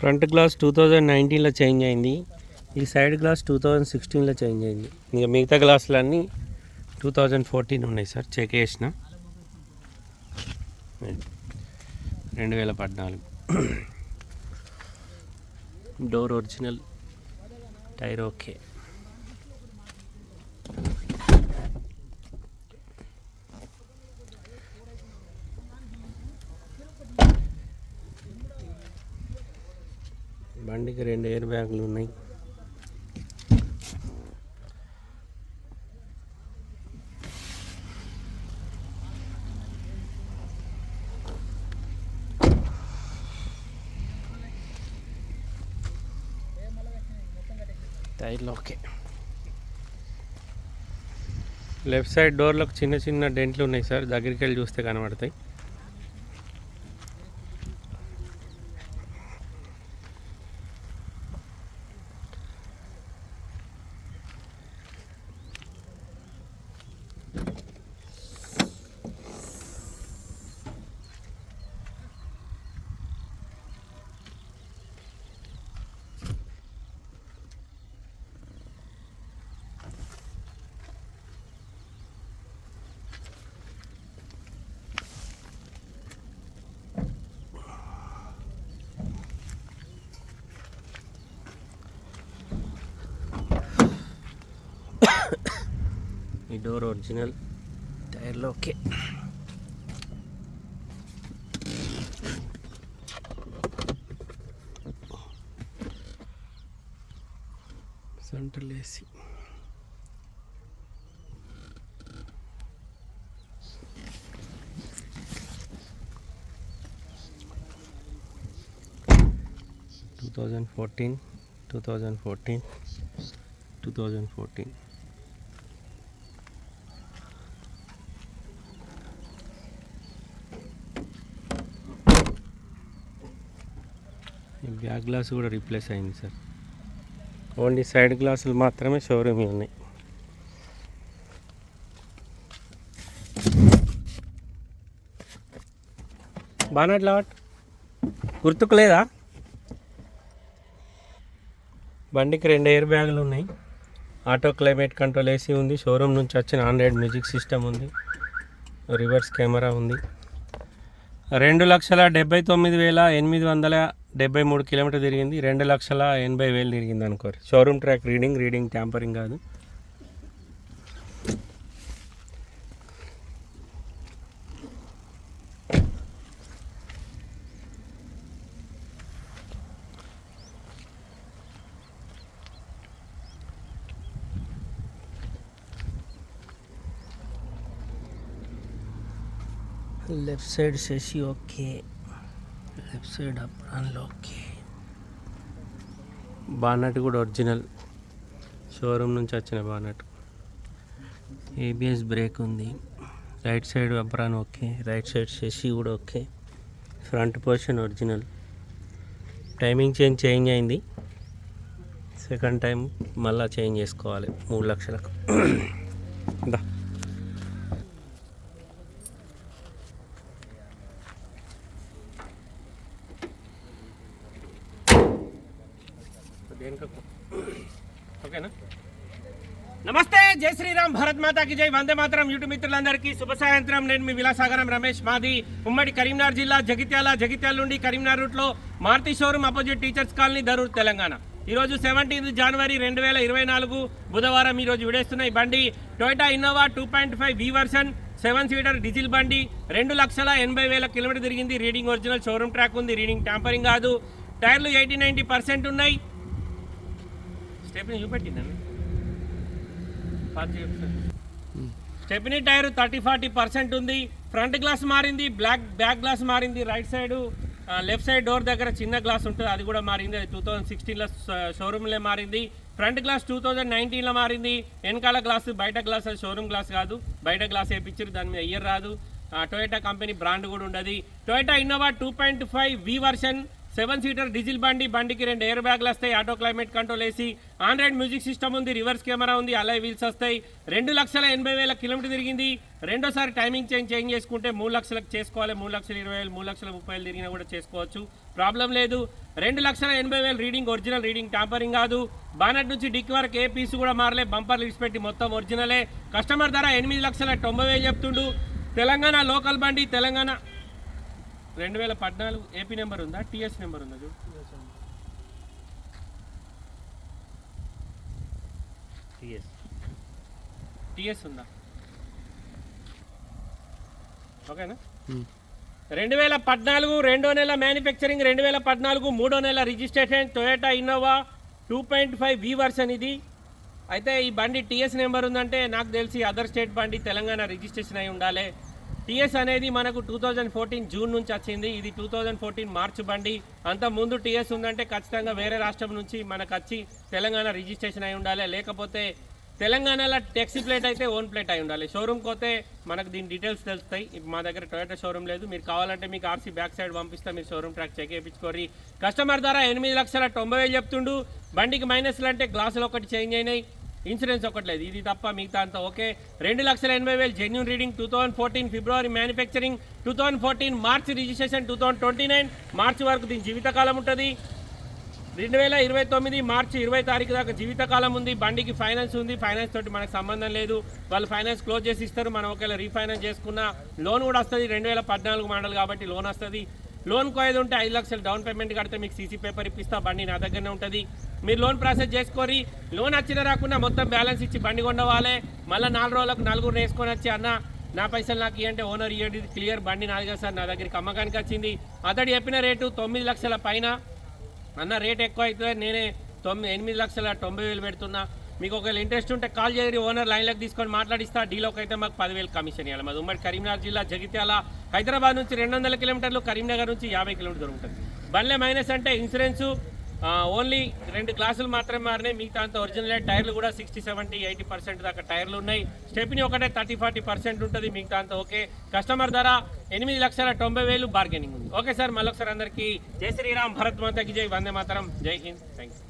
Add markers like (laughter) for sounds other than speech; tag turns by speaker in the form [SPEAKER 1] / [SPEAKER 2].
[SPEAKER 1] Front glass two thousand నైన్టీన్లో change అయింది. ఈ సైడ్ గ్లాస్ టూ థౌజండ్ సిక్స్టీన్లో చేంజ్ అయింది. ఇంకా మిగతా గ్లాసులన్నీ టూ థౌజండ్ ఫోర్టీన్ ఉన్నాయి సార్. చెక్ చేసిన. రెండు వేల పద్నాలుగు. Door original tyre okay. బండికి రెండు ఎయిర్ బ్యాగులు ఉన్నాయి. టైర్లు ఓకే. లెఫ్ట్ సైడ్ డోర్లకు చిన్న చిన్న డెంట్లు ఉన్నాయి సార్. దగ్గరికి వెళ్ళి చూస్తే కనబడతాయి. ఈ door original టైర్లో okay. Central AC two thousand fourteen two thousand fourteen two thousand fourteen. Back glass కూడా రీప్లేస్ అయింది సార్. ఓన్లీ సైడ్ గ్లాసులు మాత్రమే షోరూమ్ ఉన్నాయి. బానట్ లాట్ గుర్తుకు లేదా బండికి రెండు ఎయిర్ బ్యాగులు ఉన్నాయి. ఆటో క్లైమేట్ కంట్రోల్ ఏసీ ఉంది. షోరూమ్ నుంచి వచ్చిన ఆండ్రాయిడ్ మ్యూజిక్ సిస్టమ్ ఉంది. రివర్స్ కెమెరా ఉంది. రెండు లక్షల డెబ్బై తొమ్మిది వేల ఎనిమిది వందల డెబ్బై మూడు కిలోమీటర్ తిరిగింది రెండు లక్షల ఎనభై వేలు తిరిగింది అనుకోరు. Showroom track reading reading tampering కాదు. Left side chassis okay left side అప్రాన్లో okay bonnet కూడా ఒరిజినల్. షోరూమ్ నుంచి వచ్చిన బానట్. ఏబిఎస్ బ్రేక్ ఉంది. Right side apron okay. Right side chassis కూడా okay. Front portion original. Timing change change అయింది. Second time మళ్ళీ change చేసుకోవాలి మూడు లక్షలకు. (clears throat) దా. ఓకేనా? నమస్తే జై శ్రీరామ్ భారత్ మాతాకి జై. వందే మాతరం యూట్యూబ్ మిత్రులందరికీ శుభ సాయంత్రం. నేను మీ విలాసాగరం రమేష్ మాది ఉమ్మడి కరీంనగర్ జిల్లా జగిత్యాల జగిత్యాల నుండి కరీంనగర్ రూట్లో Maruti showroom opposite teachers colony Darur Telangana. ఈరోజు సెవెంటీన్త్ జనవరి రెండు వేల ఇరవై నాలుగు బుధవారం ఈరోజు విడేస్తున్న ఈ బండి Toyota Innova two point five V version seven seater diesel బండి రెండు లక్షల ఎనభై వేల కిలోమీటర్ తిరిగింది రీడింగ్ ఒరిజినల్ షోరూమ్ ట్రాక్ ఉంది రీడింగ్ ట్యాంపరింగ్ కాదు. టైర్లు ఎయిటీ నైంటీ పర్సెంట్ ఉన్నాయి. Stepney చూపెట్టిందండి. Stepney tyre thirty forty percent ఉంది. ఫ్రంట్ గ్లాస్ మారింది బ్లాక్ బ్యాక్ గ్లాస్ మారింది. Right side left side door దగ్గర చిన్న గ్లాస్ ఉంటుంది. అది కూడా మారింది. అది టూ థౌజండ్ సిక్స్టీన్లో షోరూమ్లో మారింది. ఫ్రంట్ గ్లాస్ టూ థౌజండ్ నైన్టీన్లో మారింది. వెనకాల గ్లాస్ బయట గ్లాస్ అది షోరూమ్ గ్లాస్ కాదు. బయట గ్లాస్ వేయించారు. దాని మీద ఇయర్ రాదు. టొయోటా కంపెనీ బ్రాండ్ కూడా ఉండదు. Toyota Innova two point five V version seven seater diesel బండి బండికి రెండు ఎయిర్ బ్యాగ్లు వస్తాయి ఆటో క్లైమేట్ కంట్రోల్ వేసి ఆండ్రాయిడ్ మ్యూజిక్ సిస్టమ్ ఉంది రివర్స్ కెమెరా ఉంది అలాయ్ వీల్స్ వస్తాయి. రెండు లక్షల ఎనభై వేల కిలోమీటర్ తిరిగింది. రెండోసారి టైమింగ్ చేంజ్ చేంజ్ చేసుకుంటే మూడు లక్షలకు చేసుకోవాలి మూడు లక్షల ఇరవై వేలు మూడు లక్షల ముప్పై వేలు తిరిగినా కూడా చేసుకోవచ్చు. ప్రాబ్లం లేదు. రెండు లక్షల ఎనభై వేలు రీడింగ్ ఒరిజినల్ రీడింగ్ టాంపరింగ్ కాదు. బానట్ నుంచి డిక్ వరకు ఏ పీస్ కూడా మారలే బంపర్లు పెట్టి మొత్తం ఒరిజినలే కస్టమర్ ధర ఎనిమిది లక్షల తొంభై వేలు చెప్తుండు. తెలంగాణ లోకల్ బండి తెలంగాణ రెండు వేల పద్నాలుగు ఏపీ నెంబర్ ఉందా? టీఎస్ నెంబర్ ఉందా చూడు. టీఎస్ ఉందా? ఓకేనా? రెండు వేల పద్నాలుగు రెండో నెల మ్యానుఫ్యాక్చరింగ్ రెండు వేల పద్నాలుగు మూడో నెల registration Toyota Innova two point five V version ఇది. అయితే ఈ బండి టీఎస్ నెంబర్ ఉందంటే నాకు తెలిసి అదర్ స్టేట్ బండి తెలంగాణ రిజిస్ట్రేషన్ అయి ఉండాలి. టీఎస్ అనేది మనకు టూ థౌజండ్ ఫోర్టీన్ జూన్ నుంచి వచ్చింది. ఇది టూ థౌజండ్ ఫోర్టీన్ మార్చ్ బండి. అంత ముందు టీఎస్ ఉందంటే ఖచ్చితంగా వేరే రాష్ట్రం నుంచి మనకు వచ్చి తెలంగాణ రిజిస్ట్రేషన్ అయి ఉండాలి. లేకపోతే తెలంగాణలో టాక్సీ ప్లేట్ అయితే ఓన్ ప్లేట్ అయి ఉండాలి. షోరూమ్కి పోతే మనకు దీని డీటెయిల్స్ తెలుస్తాయి. మా దగ్గర టొయోటా షోరూమ్ లేదు. మీరు కావాలంటే మీకు ఆర్సీ బ్యాక్ సైడ్ పంపిస్తే. మీరు షోరూమ్ ట్రాక్ చెక్ చేయించుకోరి కస్టమర్ ధర ఎనిమిది లక్షల తొంభై వేలు చెప్తుండు. బండికి మైనస్లు అంటే గ్లాసులు ఒకటి చేంజ్ అయినాయి. ఇన్సూరెన్స్ ఒకటి లేదు ఇది తప్ప మిగతా అంతా ఓకే. రెండు లక్షల ఎనభై వేలు genuine reading two thousand fourteen February manufacturing two thousand fourteen March registration two thousand twenty nine March వరకు దీని జీవితకాలం ఉంటుంది. రెండు వేల ఇరవై తొమ్మిది మార్చి ఇరవై తారీఖు దాకా జీవితకాలం ఉంది. బండికి ఫైనాన్స్ ఉంది. ఫైనాన్స్ తోటి మనకు సంబంధం లేదు. వాళ్ళు ఫైనాన్స్ క్లోజ్ చేసి ఇస్తారు. మనం ఒకవేళ రీఫైనాన్స్ చేసుకున్న లోన్ కూడా వస్తుంది. రెండు వేల పద్నాలుగు మోడల్ కాబట్టి లోన్ వస్తుంది. లోన్ కోయేది ఉంటే ఐదు లక్షలు డౌన్ పేమెంట్ కడితే మీకు సీసీ పేపర్ ఇప్పిస్తా. బండి నా దగ్గరనే ఉంటుంది. మీరు లోన్ ప్రాసెస్ చేసుకోరి లోన్ వచ్చినా రాకుండా మొత్తం బ్యాలెన్స్ ఇచ్చి బండి కొండవాలే మళ్ళీ నాలుగు రోజులకు నలుగురు వేసుకొని వచ్చి అన్న నా పైసలు నాకు ఇవ్వంటే ఓనర్ ఇవ్వండి క్లియర్ బండి నాది కదా సార్ నా దగ్గరికి అమ్మకానికి వచ్చింది. అతడు చెప్పిన రేటు తొమ్మిది లక్షల పైన. అన్న రేట్ ఎక్కువ అవుతుంది నేనే తొమ్మిది ఎనిమిది లక్షల తొంభై వేలు పెడుతున్నా. మీకు ఒకవేళ ఇంట్రెస్ట్ ఉంటే కాల్ చేయండి ఓనర్ లైన్లోకి తీసుకొని మాట్లాడిస్తా. డీలోకి అయితే మాకు పదివేలు కమిషన్ ఇవ్వాలి మాది ఉమ్మడి కరీంనగర్ జిల్లా జగిత్యాల. హైదరాబాద్ నుంచి రెండు వందల కిలోమీటర్లు కరీంనగర్ నుంచి యాభై కిలోమీటర్లు ఉంటుంది. బండ్లే మైనస్ అంటే ఇన్సూరెన్సు ఓన్లీ రెండు క్లాసులు మాత్రమే మారినాయి. మిగతా అంత ఒరిజినల్ టైర్లు కూడా సిక్స్టీ సెవెంటీ ఎయిటీ పర్సెంట్ దాకా టైర్లు ఉన్నాయి. స్టెప్ని ఒకటే థర్టీ ఫార్టీ పర్సెంట్ ఉంటుంది. మిగతా అంత ఓకే. కస్టమర్ ధర ఎనిమిది లక్షల తొంభై వేలు బార్గెనింగ్ ఉంది. ఓకే సార్ మళ్ళొకసారి అందరికీ జై శ్రీరామ్. భరత్ మాతకి జై. వందే మాతరం. జై హింద్. Thank you